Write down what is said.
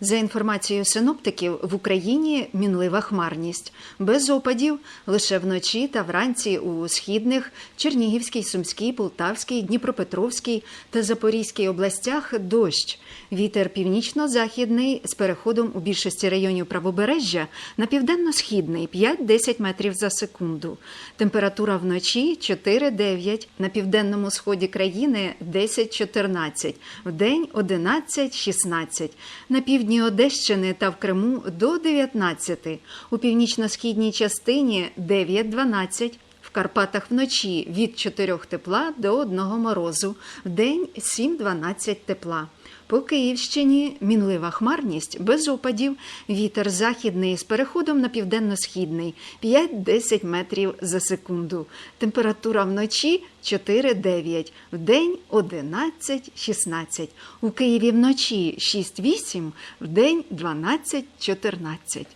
За інформацією синоптиків, в Україні мінлива хмарність. Без опадів лише вночі та вранці у східних Чернігівській, Сумській, Полтавській, Дніпропетровській та Запорізькій областях дощ. Вітер північно-західний з переходом у більшості районів правобережжя на південно-східний 5-10 метрів за секунду. Температура вночі 4-9, на південному сході країни 10-14, вдень 11-16, на півдні Одещини та в Криму до 19, у північно-східній частині 9-12, в Карпатах вночі від 4 тепла до 1 морозу, вдень 7-12 тепла. По Київщині мінлива хмарність без опадів, вітер західний з переходом на південно-східний 5-10 метрів за секунду. Температура вночі 4-9, вдень 11-16. У Києві вночі 6-8, вдень 12-14.